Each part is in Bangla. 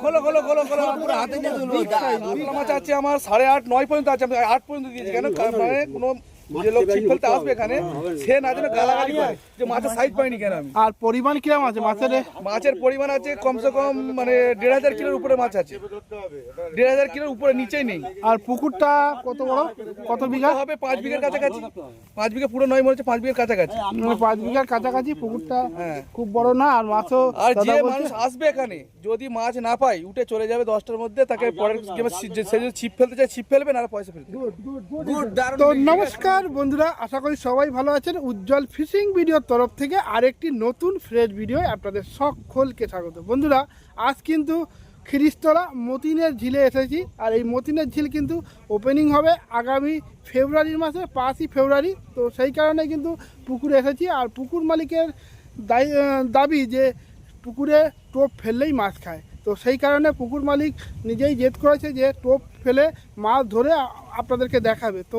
খোলো খোলো খোলো আমার সাড়ে আট নয় পর্যন্ত আছে আমি আট পর্যন্ত দিয়েছি কেন মানে কোনো যে লোক ছিপ ফেলতে আসবে এখানে সে না যেন গালাগালি করে। যে মাছের সাইজ পাইনি কেন আমি? আর পরিমাণ কিরম আছে? মাছের? মাছের পরিমাণ আছে কমসে কম মানে দেড় হাজার কিলোর উপরে মাছ আছে। দেড় হাজার কিলোর উপরে নিচেই নেই। আর পুকুরটা কত বড়? কত বিঘা? হবে পাঁচ বিঘার কাছাকাছি। পাঁচ বিঘা পুরো নয় মনে হচ্ছে পাঁচ বিঘার কাছাকাছি। মানে পাঁচ বিঘার কাছাকাছি পুকুরটা হ্যাঁ। খুব বড় না? আর মাছও আর যে মানুষ আসবে এখানে যদি মাছ না পায় উঠে চলে যাবে দশটার মধ্যে তাকে পরের গেমে সে- সে যদি ছিপ ফেলতে চায় ছিপ ফেলবে না পয়সা ফেলবে। তো নমস্কার। বন্ধুরা, আশা করি সবাই ভালো আছেন। উজ্জ্বল ফিশিং ভিডিওর তরফ থেকে আরেকটি নতুন ফ্রেশ ভিডিও আপনাদের সকলকে স্বাগত। বন্ধুরা, আজ কিন্তু খ্রিস্তলা মতিনের ঝিলে এসেছি। আর এই মতিনের ঝিল কিন্তু ওপেনিং হবে আগামী ফেব্রুয়ারির মাসে পাঁচই ফেব্রুয়ারি। তো সেই কারণে কিন্তু পুকুরে এসেছি। আর পুকুর মালিকের দাবি যে পুকুরে টোপ ফেললেই মাছ খায়। তো সেই কারণে পুকুর মালিক নিজেই জেদ করেছে যে টোপ ফেলে মাছ ধরে আপনাদেরকে দেখাবে। তো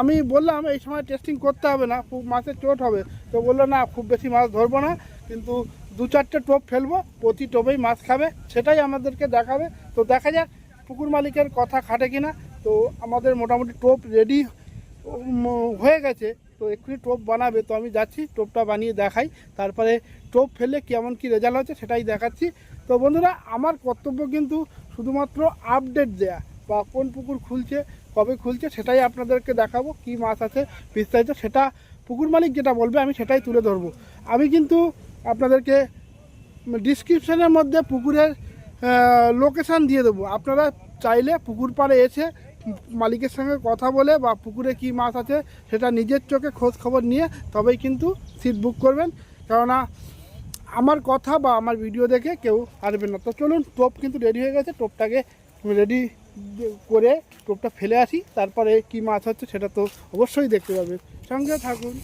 আমি বললাম, এই সময় টেস্টিং করতে হবে না, খুব মাছের চোট হবে। তো বলল, না, খুব বেশি মাছ ধরবো না, কিন্তু দু চারটে টোপ ফেলব, প্রতি টোপেই মাছ খাবে, সেটাই আমাদেরকে দেখাবে। তো দেখা যাক, পুকুর মালিকের কথা খাটে কিনা। তো আমাদের মোটামুটি টোপ রেডি হয়ে গেছে। তো এক্ষুনি টোপ বানাবে। তো আমি যাচ্ছি, টোপটা বানিয়ে দেখাই। তারপরে টোপ ফেললে কেমন কি রেজাল্ট হচ্ছে সেটাই দেখাচ্ছি। তো বন্ধুরা, আমার কর্তব্য কিন্তু শুধুমাত্র আপডেট দেয়া, বা কোন পুকুর খুলছে কবে খুলছে সেটাই আপনাদেরকে দেখাবো, কি মাছ আছে, বিস্তারিত সেটা পুকুর মালিক যেটা বলবে আমি সেটাই তুলে ধরবো। আমি কিন্তু আপনাদেরকে ডিসক্রিপশনের মধ্যে পুকুরের লোকেশান দিয়ে দেবো। আপনারা চাইলে পুকুর পাড়ে এসে মালিকের সঙ্গে কথা বলে বা পুকুরে কি মাছ আছে সেটা নিজের চোখে খোঁজ খবর নিয়ে তবেই কিন্তু সিট বুক করবেন। কেননা আমার কথা বা আমার ভিডিও দেখে কেউ আসবেন না। তো চলুন, টোপ কিন্তু রেডি হয়ে গেছে, টোপটাকে রেডি করে টোপটা ফেলে আসি তারপরে কি মাছ হচ্ছে সেটা তো অবশ্যই দেখতে পাবে। সঙ্গে থাকুন।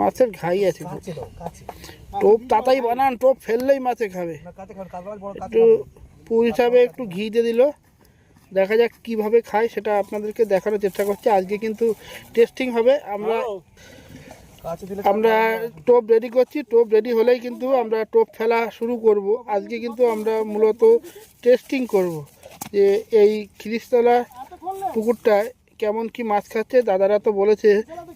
মাছের ঘাই আছে টোপ তাতাই বানান টোপ ফেললেই মাছে খাবে। একটু পুর হিসাবে একটু ঘি দিয়ে দিল। দেখা যাক কীভাবে খায় সেটা আপনাদেরকে দেখানোর চেষ্টা করছি। আজকে কিন্তু টেস্টিং হবে। আমরা আমরা টোপ রেডি করছি টোপ রেডি হলেই কিন্তু আমরা টোপ ফেলা শুরু করব। আজকে কিন্তু আমরা মূলত টেস্টিং করব যে এই খিরিস্তলা পুকুরটা কেমন কি মাছ খাচ্ছে। দাদারা তো বলেছে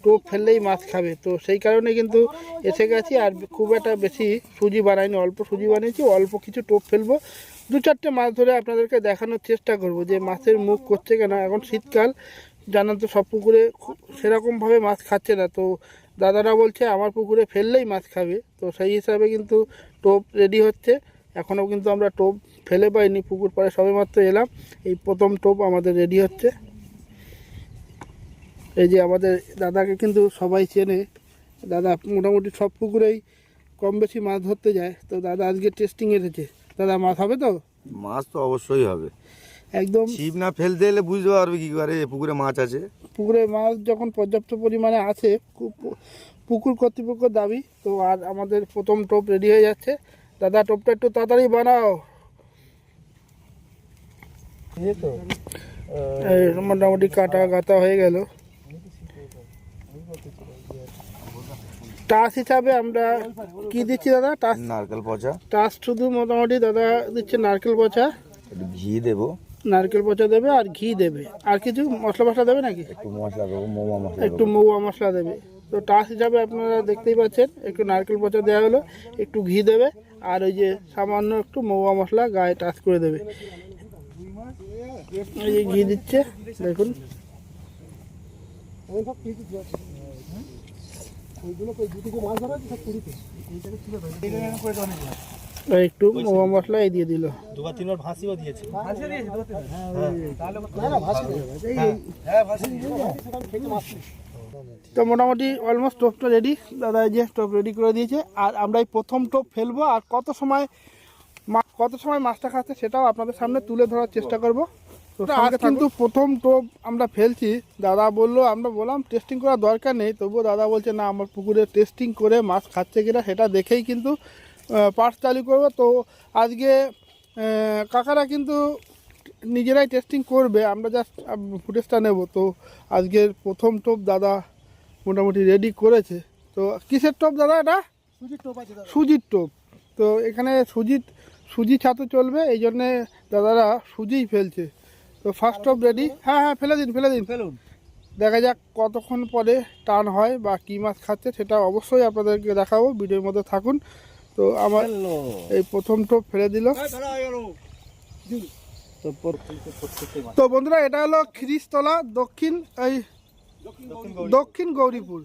টোপ ফেললেই মাছ খাবে। তো সেই কারণে কিন্তু এসে গেছি আর খুব একটা বেশি সুজি বানাইনি অল্প সুজি বানিয়েছি অল্প কিছু টোপ ফেলব। দু চারটে মাছ ধরে আপনাদেরকে দেখানোর চেষ্টা করব যে মাছের মুখ করছে কেন। এখন শীতকাল জানান তো সব পুকুরে খুব সেরকমভাবে মাছ খাচ্ছে না। তো দাদারা বলছে, আমার পুকুরে ফেললেই মাছ খাবে। তো সেই হিসাবে কিন্তু টোপ রেডি হচ্ছে। এখনও কিন্তু আমরা টোপ ফেলে পাইনি, পুকুর পাড়ে সবেমাত্র এলাম। এই প্রথম টোপ আমাদের রেডি হচ্ছে। এই যে আমাদের দাদাকে কিন্তু সবাই চেনে। দাদা, মোটামুটি সব পুকুরেই কম বেশি মাছ ধরতে যায়। তো দাদা আজকে টেস্টিং এসেছে। দাদা, মাছ হবে তো? মাছ তো অবশ্যই হবে। একদম ছিপ না ফেলতে এলে বুঝতে পারবে কি করে পুকুরে মাছ আছে। পুকুরে মাছ যখন পর্যাপ্ত পরিমাণে আছে পুকুর কর্তৃপক্ষ দাবি তো আর আমাদের প্রথম টোপ রেডি হয়ে যাচ্ছে। দাদা টোপটা একটু তাড়াতাড়ি বানাও। মোটামুটি কাটা গাতা হয়ে গেল। টাস হিসাবে আমরা কি দিচ্ছি দাদা? টাস? নারকেল পচা। টাস শুধু মোটামুটি দাদা দিচ্ছে নারকেল পচা। একটু ঘি দেবো। নারকেল পচা দেবে আর ঘি দেবে। আর কিছু মশলা মশলা দেবে নাকি? একটু মশলা দেবো মোমো মশলা একটু মৌয়া মশলা দেবে। তো টাস হিসাবে আপনারা দেখতেই পাচ্ছেন একটু নারকেল পচা দেওয়া হলো একটু ঘি দেবে আর ওই যে সামান্য একটু মৌয়া মশলা গায়ে টাচ করে দেবে। এই যে ঘি দিচ্ছে দেখুন। আর একটু মৌয়া মশলা এই দিয়ে দিল। তো মোটামুটি অলমোস্ট টোপটা রেডি দাদা এই যে টোপ রেডি করে দিয়েছে। আর আমরা এই প্রথম টোপ ফেলব। আর কত সময় কত সময় মাছটা খাচ্ছে সেটাও আপনাদের সামনে তুলে ধরার চেষ্টা করব। তো আজ কিন্তু প্রথম টোপ আমরা ফেলছি। দাদা বলল আমরা বললাম টেস্টিং করার দরকার নেই। তবুও দাদা বলছে না আমার পুকুরে টেস্টিং করে মাছ খাচ্ছে কিনা সেটা দেখেই কিন্তু পার্স চালু করব। তো আজকে কাকারা কিন্তু নিজেরাই টেস্টিং করবে। আমরা জাস্ট ফুটেজটা নেব। তো আজকের প্রথম টোপ দাদা মোটামুটি রেডি করেছে। তো কিসের টোপ দাদা এটা? সুজির টোপ তো এখানে সুজির সুজি ছাতু চলবে এই জন্যে দাদারা সুজিই ফেলছে। তো ফার্স্ট টোপ রেডি হ্যাঁ হ্যাঁ ফেলে দিন ফেলে দিন। ফেলুন। দেখা যাক কতক্ষণ পরে টান হয় বা কী মাছ খাচ্ছে সেটা অবশ্যই আপনাদেরকে দেখাবো। ভিডিওর মধ্যে থাকুন। তো আমার এই প্রথম টোপ ফেলে দিল। তো বন্ধুরা এটা হলো খিরিস্তলা দক্ষিণ এই দক্ষিণ গৌরীপুর।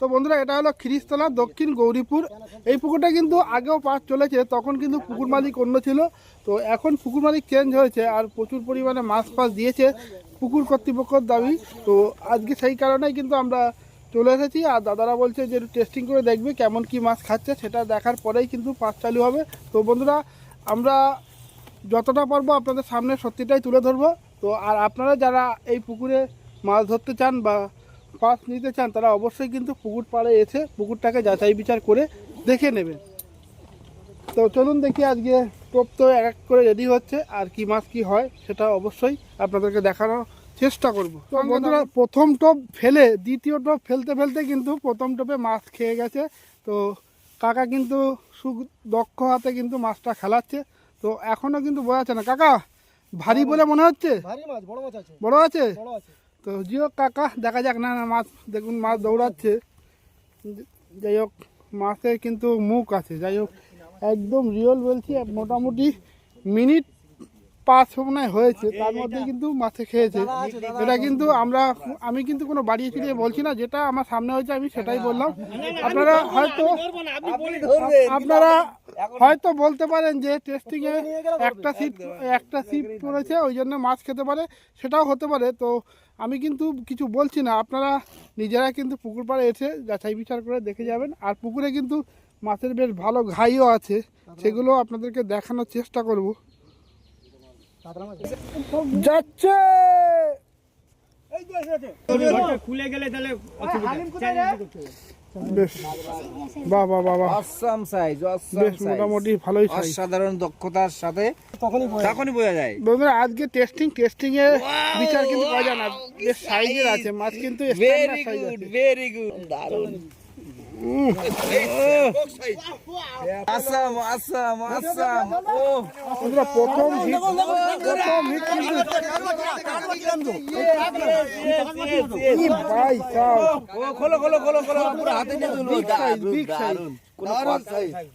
তো বন্ধুরা এটা হলো খিরিস্তলা দক্ষিণ গৌরীপুর। এই পুকুরটা কিন্তু আগেও পাস চলেছে তখন কিন্তু পুকুর মালিক অন্য ছিল। তো এখন পুকুর মালিক চেঞ্জ হয়েছে আর প্রচুর পরিমাণে মাছ ফাছ দিয়েছে পুকুর কর্তৃপক্ষর দাবি। তো আজকে সেই কারণেই কিন্তু আমরা চলে এসেছি আর দাদারা বলছে যে টেস্টিং করে দেখবে কেমন কি মাছ খাচ্ছে, সেটা দেখার পরেই কিন্তু পাস চালু হবে। তো বন্ধুরা, আমরা যতটা পারব আপনাদের সামনে সত্যিটাই তুলে ধরবো। তো আর আপনারা যারা এই পুকুরে মাছ ধরতে চান বা পাস নিতে চান, তারা অবশ্যই কিন্তু পুকুর পাড়ে এসে পুকুরটাকে যাচাই বিচার করে দেখে নেবেন। তো চলুন দেখি আজকে টোপ তো এক এক করে রেডি হচ্ছে, আর কি মাছ কি হয়, সেটা অবশ্যই আপনাদেরকে দেখানোর চেষ্টা করব। তো বন্ধুরা প্রথম টোপ ফেলে দ্বিতীয় টোপ ফেলতে ফেলতে কিন্তু প্রথম টোপে মাছ খেয়ে গেছে। তো কাকা কিন্তু সু দক্ষ হাতে কিন্তু মাছটা খেলাচ্ছে। তো এখনও কিন্তু বোঝা যাচ্ছে না। কাকা ভারী বলে মনে হচ্ছে? বড় আছে। তো জিও কাকা দেখা যাক না না মাছ দেখুন মাছ দৌড়াচ্ছে। যাই হোক মাছের কিন্তু মুখ আছে। যাই হোক একদম রিয়েল বলছি মোটামুটি মিনিট পাঁচ মনে হয়েছে তার মধ্যে কিন্তু মাছে খেয়েছে। এটা কিন্তু আমরা আমি কিন্তু কোনো বাড়িয়ে ফিরিয়ে বলছি না যেটা আমার সামনে হয়েছে আমি সেটাই বললাম। আপনারা হয়তো আপনারা হয়তো বলতে পারেন যে টেস্টিং এ একটা সিট একটা সিট পড়েছে ওই জন্য মাছ খেতে পারে সেটাও হতে পারে। তো আমি কিন্তু কিছু বলছি না আপনারা নিজেরা কিন্তু পুকুর পাড়ে এসে যাচাই বিচার করে দেখে যাবেন। আর পুকুরে কিন্তু মাছের বেশ ভালো ঘাইও আছে সেগুলো আপনাদেরকে দেখানোর চেষ্টা করব। যাচ্ছে। খুলে গেলে তাহলে বেশ। বাহ বাহ বাহ বাহ। অসাম সাইজ বেশ মোটামুটি ভালোই সাইজ অসাধারণ দক্ষতার সাথে তখনই তখনই বোঝা যায়। বন্ধুরা আজকে টেস্টিং টেস্টিং এর বিচার কিন্তু করা না। বেশ সাইজের আছে মাছ কিন্তু ভেরি গুড ভেরি গুড দারুণ। আসাম আসাম আসাম ও বন্ধুরা প্রথম প্রথম হিট কিন্তু ভাই সাহ ও খোলো খোলো খোলো খোলো পুরো হাতে নিয়ে. দারুণ।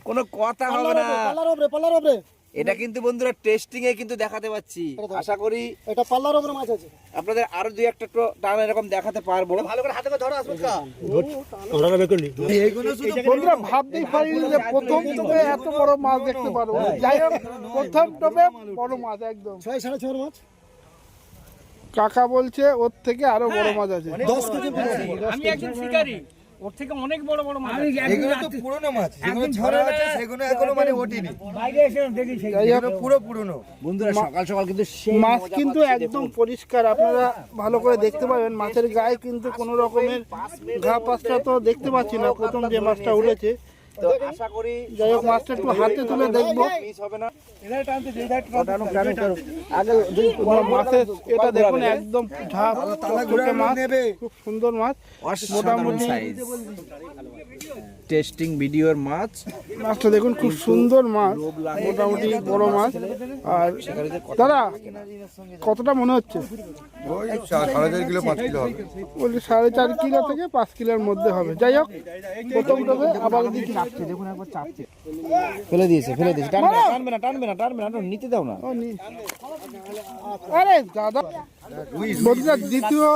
কোনো কথা হবে না পাল্লার ওপরে পাল্লার ওপরে এটা কিন্তু বন্ধুরা টেস্টিং এ কিন্তু দেখাতে পাচ্ছি। আশা করি এটা পাল্লার ওপরে মাছ আছে। আপনাদের আরও দুই একটা টান এরকম দেখাতে পারব। ভালো করে হাতে করে ধরো আসবে কা বন্ধুরা ভাবতেই পারিনি যে প্রথম টোপে এত বড় মাছ দেখতে পারব। যাই হোক প্রথম টোপে বড় মাছ একদম। ছয় সাড়ে ছয় মাছ? কাকা বলছে ওর থেকে আরও বড় মাছ আছে। দশ কেজি আমি একজন শিকারী। ওর থেকে অনেক বড় বড় মাছ এগুলো তো পুরনো মাছ যেগুলো ছড়া আছে সেগুলো এখনও মানে ওঠেনি। বাইরে এসে দেখি সেই পুরো পুরনো। বন্ধুরা সকাল সকাল কিন্তু মাছ কিন্তু একদম পরিষ্কার আপনারা ভালো করে দেখতে পাবেন। মাছের গায়ে কিন্তু কোনো রকমের ঘা পাশটা তো দেখতে পাচ্ছি না প্রথম যে মাছটা উঠেছে। তো আশা করি যাই হোক মাছটা একটু হাতে তুলে দেখব। মিস হবে না। তোমার মাছে এটা দেখুন একদম ঝাপ মাছ খুব সুন্দর মাছ। মোটামুটি সাইজ টেস্টিং ভিডিওর মাছ। মাছটা দেখুন খুব সুন্দর মাছ মোটামুটি বড় মাছ। আর দাদা কতটা মনে হচ্ছে? সাড়ে চার কিলো পাঁচ কিলো হবে। বলছি সাড়ে চার কিলো থেকে পাঁচ কিলোর মধ্যে হবে। যাই হোক প্রথম তবে আবার দেখি। দেখুন একবার চাপছে। ফেলে দিয়েছে ফেলে দিয়েছে। টানবে না টানবে না টানবে না টানবে না নিতে দাও না। আরে দাদা বন্ধুরা দ্বিতীয়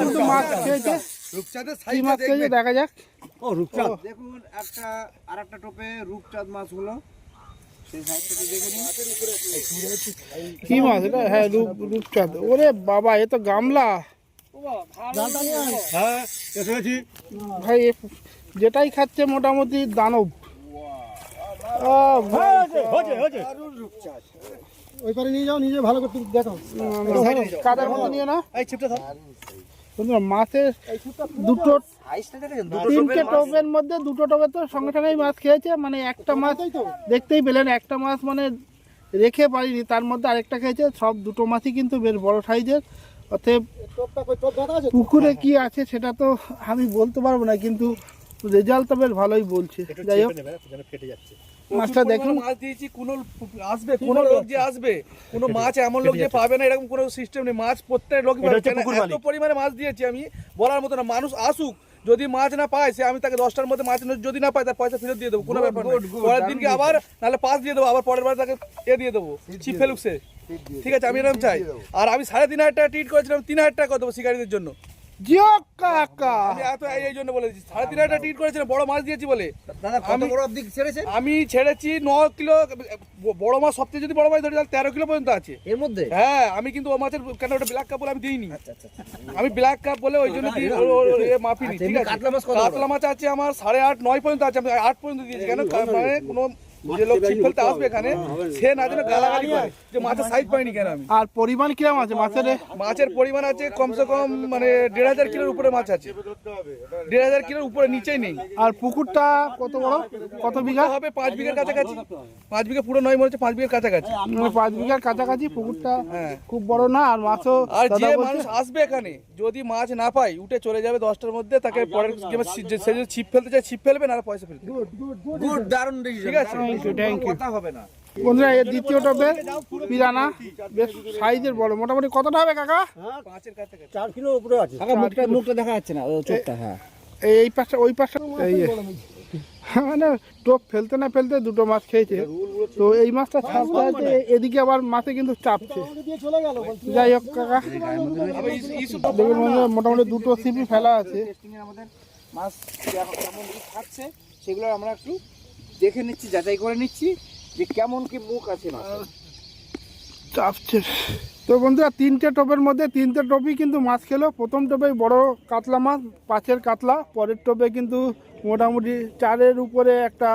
কিন্তু মাছ খেয়েছে। কি মাছ খেয়েছে দেখা যাক। ও রূপচাঁদ। দেখুন একটা আর একটা টোপে রূপচাঁদ মাছ হলো। কি মাছ এটা? হ্যাঁ রূপ রূপচাঁদ। ওরে বাবা এ তো গামলা। ভাই যেটাই খাচ্ছে মোটামুটি দানব। ওই পারে নিয়ে যাও নিজে ভালো করে দেখো কাদার মতো নিয়ে না বন্ধুরা মাছের দুটো তিনটে টোপের মধ্যে দুটো টোপে তো সঙ্গে সঙ্গেই মাছ খেয়েছে মানে একটা মাছ দেখতেই পেলেন একটা মাছ মানে রেখে পারিনি তার মধ্যে আরেকটা খেয়েছে সব দুটো মাছই কিন্তু বেশ বড় সাইজের অতএব পুকুরে কি আছে সেটা তো আমি বলতে পারব না কিন্তু রেজাল্ট তো বেশ ভালোই বলছে। যাই হোক। মাছটা দেখুন। মাছ দিয়েছি কোনো আসবে কোনো লোক যে আসবে কোনো মাছ এমন লোক যে পাবে না এরকম কোনো সিস্টেম নেই। মাছ প্রত্যেক লোক এত পরিমাণে মাছ দিয়েছি আমি বলার মতো না। মানুষ আসুক যদি মাছ না পায় সে আমি তাকে দশটার মধ্যে মাছ যদি না পায় তার পয়সা ফেরত দিয়ে দেবো কোনো ব্যাপার পরের দিনকে আবার নাহলে পাস দিয়ে দেবো আবার পরের বার তাকে এ দিয়ে দেবো ছিপ ফেলুক সে। ঠিক আছে আমি এরকম চাই। আর আমি সাড়ে তিন হাজার টাকা ট্রিট করেছিলাম তিন হাজার টাকা করে দেবো শিকারীদের জন্য। জিও কাকা। আমি এত এই- জন্য বলে দিচ্ছি সাড়ে তিন হাজার টাকা করেছিলাম বড় মাছ দিয়েছি বলে। দাদা কত বড় অবধি ছেড়েছে? আমি ছেড়েছি ন কিলো বড় মাছ সবচেয়ে যদি বড় মাছ ধরি তাহলে তেরো কিলো পর্যন্ত আছে। এর মধ্যে? হ্যাঁ আমি কিন্তু ও মাছের কেন ওটা ব্ল্যাক কাপ বলে আমি দিইনি। আচ্ছা আচ্ছা আমি ব্ল্যাক কাপ বলে ওই জন্য আচ্ছা, ঠিক আছে। মাছ কত কাতলা মাছ আছে আমার সাড়ে আট নয় পর্যন্ত আছে আমি আট পর্যন্ত দিয়েছি। কেন? মানে কোনো যে লোক ছিপ ফেলতে আসবে এখানে সে না যেন গালাগালি করে। যে মাছের সাইজ পাইনি কেন আমি? আর পরিমাণ কিরম আছে মাছের? মাছের পরিমাণ আছে কমসে কম মানে দেড় হাজার কিলোর উপরে মাছ আছে। দেড় হাজার কিলোর উপরে নিচেই নেই। আর পুকুরটা কত বড়? কত বিঘা? হবে পাঁচ বিঘার কাছাকাছি। পাঁচ বিঘা পুরো নয় মনে হচ্ছে পাঁচ বিঘার কাছাকাছি। মানে পাঁচ বিঘার কাছাকাছি পুকুরটা হ্যাঁ। খুব বড় না আর মাছও আর যে মানুষ আসবে এখানে যদি মাছ না পায় উঠে চলে যাবে দশটার মধ্যে তাকে পরের গেমে সে- যদি ছিপ ফেলতে চায় ছিপ ফেলবে না পয়সা ফেলবে গুড দারুণ decision, ঠিক আছে। You. কথা হবে না। বন্ধুরা এর দ্বিতীয় টপের পিরানা বেশ সাইজের বড়। মোটামুটি কতটা হবে কাকা? চার কিলোর উপরে আছে। কাকা মুখটা মুখটা দেখা যাচ্ছে না চোখটা হ্যাঁ। এই পাশটা ওই পাশটা এই মানে টোপ ফেলতে না ফেলতে দুটো মাছ খেয়েছে। তো এই মাছটা ছাড়তে এদিকে আবার মাছে কিন্তু চাপছে। আমাকে দিয়ে চলে গেল বলছি। যাই হোক কাকা। দেখুন মোটামুটি দুটো সিপি ফেলা আছে। টেস্টিং এর আমাদের মাছ কেমন খাচ্ছে সেগুলো আমরা একটু দেখে নিচ্ছি যাচাই করে নিচ্ছি যে কেমন কি মুখ আছে মাছ চাপছে তো বন্ধুরা তিনটে টোপের মধ্যে তিনটে টোপই কিন্তু মাছ খেলো। প্রথম টোপে বড় কাতলা মাছ পাঁচের কাতলা। পরের টোপে কিন্তু মোটামুটি চারের উপরে একটা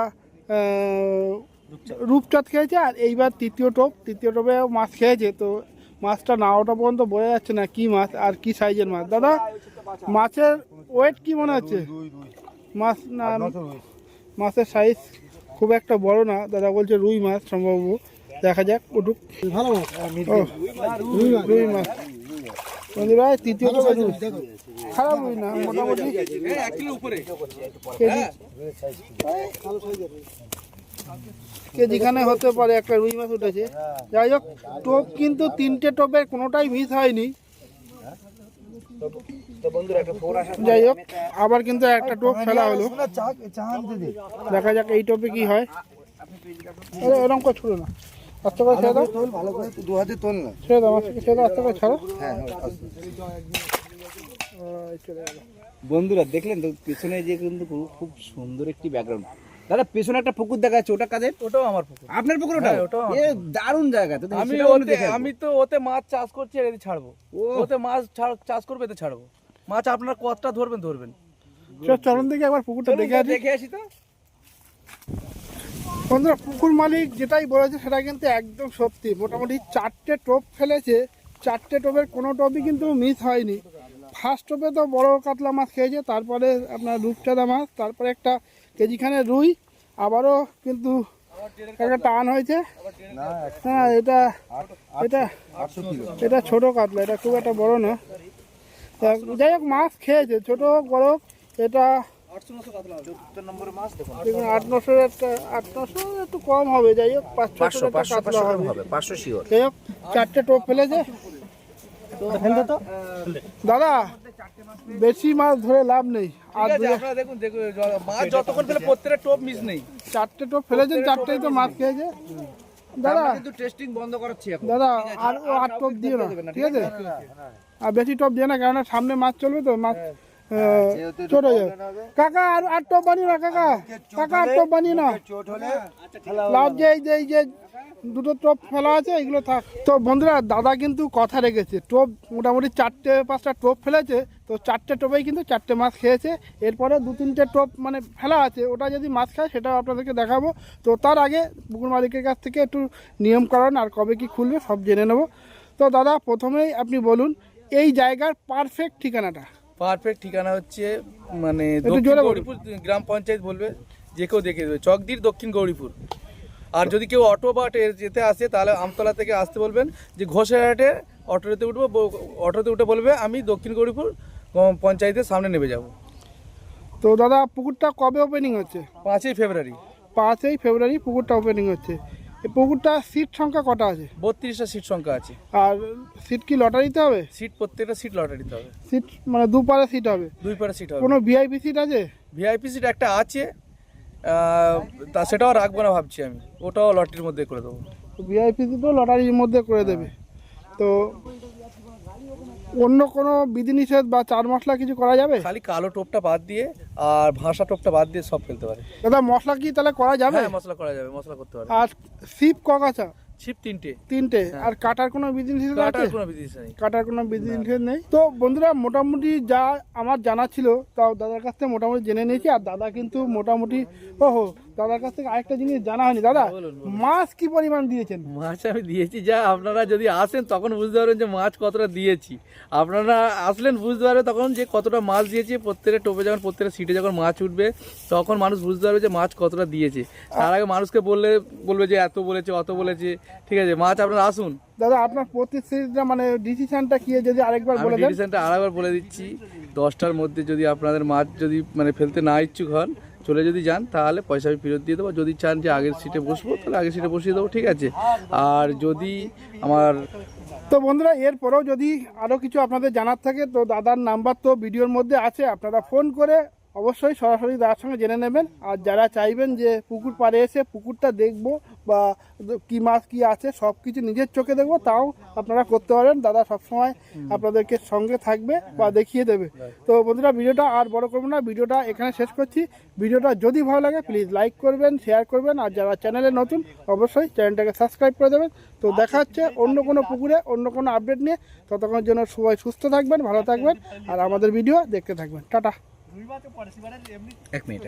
রূপচাঁদ খেয়েছে। আর এইবার তৃতীয় টোপ তৃতীয় টোপে মাছ খেয়েছে। তো মাছটা না ওটা পর্যন্ত বোঝা যাচ্ছে না কি মাছ আর কি সাইজের মাছ। দাদা মাছের ওয়েট কি মনে হচ্ছে? মাছ না মাছের সাইজ খুব একটা বড় না দাদা বলছে রুই মাছ সম্ভব দেখা যাক ভালো মাছ। রুই মাছ। বন্ধুরা তৃতীয় খারাপ রুই না মোটামুটি। কেজিখানে হতে পারে একটা রুই মাছ উঠেছে। যাই হোক টোপ কিন্তু তিনটে টোপের কোনোটাই মিস হয়নি। যাই হোক আবার কিন্তু একটা টোপ ফেলা হলো। দেখা যাক এই টোপে কি হয়। এরকম করে ছুড়ো না। আস্তে করে ছেড়ে দাও। ভালো করে দু হাতে তোল না। ছেড়ে দাও মাছটাকে ছেড়ে দাও আস্তে করে ছাড়ো। হ্যাঁ গেলো। বন্ধুরা দেখলেন তো পেছনে যে কিন্তু খুব- খুব সুন্দর একটি ব্যাকগ্রাউন্ড দাদা পেছনে একটা পুকুর দেখা যাচ্ছে ওটা কাদের? ওটাও আমার পুকুর। আপনার পুকুর ওটা হ্যাঁ, এ দারুণ জায়গা। তো আমি। আমি তো ওতে মাছ চাষ করছি আর এতে ছাড়বো। ওতে মাছ ছাড়- চাষ করবে এতে ছাড়বো। মাছ আপনার কতটা ধরবেন? ধরবেন। চলুন দেখি একবার পুকুরটা দেখে আসি। দেখে আসি তো। বন্ধুরা পুকুর মালিক যেটাই বলেছে সেটা কিন্তু একদম সত্যি। মোটামুটি চারটে টোপ ফেলেছে। চারটে টোপের কোনো টোপই কিন্তু মিস হয়নি। ফার্স্ট টোপে তো বড় কাতলা মাছ খেয়েছে তারপরে আপনার রূপচাঁদা মাছ তারপরে একটা কেজিখানে রুই আবারও কিন্তু একটা টান হয়েছে। হ্যাঁ এটা এটা এটা ছোট কাতলা এটা খুব একটা বড় না। যাই হোক মাছ খেয়েছে ছোট হোক বড় হোক এটা আট নশো একটা আট নশো একটু কম হবে যাই হোক হবে। পাঁচশো শিওর যাই হোক চারটে টোপ ফেলেছে দাদা বেশি মাছ ধরে লাভ নেই। আর ঠিক আছে দু- আপনারা দেখুন দেখুন মাছ যতক্ষণ ফেলে প্রত্যেকটা টোপ মিস নেই। চারটে টোপ ফেলেছেন চারটেই তো মাছ খেয়েছে দাদা। কিন্তু টেস্টিং বন্ধ করাচ্ছি এখন। দাদা আর আট টোপ দিও না। ঠিক আছে? আর বেশি টোপ দিয়ে না কেননা সামনে মাছ চলবে তো মাছ আহ, ছোট হয়ে কাকা আর আট টোপ বানিয়ে না কাকা। কাকা আট টোপ বানিয়ে না। লাভ যে এই যে এই যে দুটো টোপ ফেলা আছে এগুলো থাক। তো বন্ধুরা দাদা কিন্তু কথা রেখেছে টোপ মোটামুটি চারটে পাঁচটা টোপ ফেলেছে তো চারটে টোপেই কিন্তু চারটে মাছ খেয়েছে। এরপরে দু তিনটে টোপ মানে ফেলা আছে ওটা যদি মাছ খায় সেটাও আপনাদেরকে দেখাবো। তো তার আগে পুকুর মালিকের কাছ থেকে একটু নিয়মকরণ আর কবে কি খুলবে সব জেনে নেব। তো দাদা প্রথমেই আপনি বলুন এই জায়গার পারফেক্ট ঠিকানাটা। পারফেক্ট ঠিকানা হচ্ছে মানে গৌরীপুর গ্রাম পঞ্চায়েত বলবে যে কেউ দেখে দেবে। চকদির দক্ষিণ গৌরীপুর। আর যদি কেউ অটো বা যেতে আসে তাহলে আমতলা থেকে আসতে বলবেন যে ঘোষেরহাটে অটোতে উঠবো অটোতে উঠে বলবে আমি দক্ষিণ গৌরীপুর পঞ্চায়েতের সামনে নেমে যাব। তো দাদা পুকুরটা কবে ওপেনিং হচ্ছে? পাঁচই ফেব্রুয়ারি। পাঁচই ফেব্রুয়ারি পুকুরটা ওপেনিং হচ্ছে। এই পুকুরটা সিট সংখ্যা কটা আছে? বত্রিশটা সিট সংখ্যা আছে। আর সিট কি লটারিতে হবে? সিট প্রত্যেকটা সিট লটারি দিতে হবে। সিট মানে দুপারে সিট হবে? দুই পারে সিট হবে। কোনো ভিআইপি সিট আছে? ভিআইপি সিট একটা আছে। তা সেটাও রাখব না ভাবছি আমি। ওটাও লটারির মধ্যে করে দেবো। ভিআইপি সিটও লটারির মধ্যে করে দেবে। তো অন্য কোনো বিধিনিষেধ বা চার মশলা কিছু করা যাবে? খালি কালো টোপটা বাদ দিয়ে আর ভাষা টোপটা বাদ দিয়ে সব ফেলতে পারে। দাদা মশলা কি তাহলে করা যাবে? হ্যাঁ মশলা করা যাবে মশলা করতে পারে আর সিপ কগাছা ছিপ তিনটে। তিনটে। আর কাটার কোনো বিধিনিষেধ আছে? কাটার কোনো বিদিশ নেই। কাটার কোনো বিধিনিষেধ নেই? তো বন্ধুরা মোটামুটি যা আমার জানা ছিল তাও দাদার কাছ থেকে মোটামুটি জেনে নিয়েছি। আর দাদা কিন্তু মোটামুটি ওহো দাদার কাছ থেকে আরেকটা জিনিস জানা হয়নি দাদা। মাছ কি পরিমাণ দিয়েছেন? মাছ আমি দিয়েছি যা আপনারা যদি আসেন তখন বুঝতে পারবেন যে মাছ কতটা দিয়েছি। আপনারা আসলেন বুঝতে পারবে তখন যে কতটা মাছ দিয়েছি প্রত্যেকটা টোপে যখন প্রত্যেকটা সিটে যখন মাছ উঠবে তখন মানুষ বুঝতে পারবে যে মাছ কতটা দিয়েছে। তার আগে মানুষকে বললে বলবে যে এত বলেছে অত বলেছে। ঠিক আছে মাছ আপনারা আসুন। দাদা আপনার প্রতিশ্রুতিটা মানে ডিসিশনটা কি যদি আরেকবার বলে দেন? ডিভিশনটা আরেকবার বলে দিচ্ছি। দশটার মধ্যে যদি আপনাদের মাছ যদি মানে ফেলতে না ইচ্ছুক হন চলে যদি যান, তাহলে পয়সা আমি ফেরত দিয়ে দেবো। যদি চান যে আগের সিটে বসবো, তাহলে আগের সিটে বসিয়ে দেবো, ঠিক আছে? আর যদি আমার তো বন্ধুরা, এরপরেও যদি আরও কিছু আপনাদের জানার থাকে, তো দাদার নাম্বার তো ভিডিওর মধ্যে আছে, আপনারা ফোন করে অবশ্যই সরাসরি দাদার সঙ্গে জেনে নেবেন। আর যারা চাইবেন যে পুকুর পাড়ে এসে পুকুরটা দেখব বা কি মাছ কি আছে সব কিছু নিজের চোখে দেখব তাও আপনারা করতে পারেন। দাদা সবসময় আপনাদেরকে সঙ্গে থাকবে বা দেখিয়ে দেবে। তো বন্ধুরা ভিডিওটা আর বড় করব না ভিডিওটা এখানে শেষ করছি। ভিডিওটা যদি ভালো লাগে প্লিজ লাইক করবেন শেয়ার করবেন আর যারা চ্যানেলে নতুন অবশ্যই চ্যানেলটাকে সাবস্ক্রাইব করে দেবেন। তো দেখা হচ্ছে অন্য কোনো পুকুরে অন্য কোনো আপডেট নিয়ে। ততক্ষণের জন্য সবাই সুস্থ থাকবেন ভালো থাকবেন আর আমাদের ভিডিও দেখতে থাকবেন। টাটা। এক মিনিট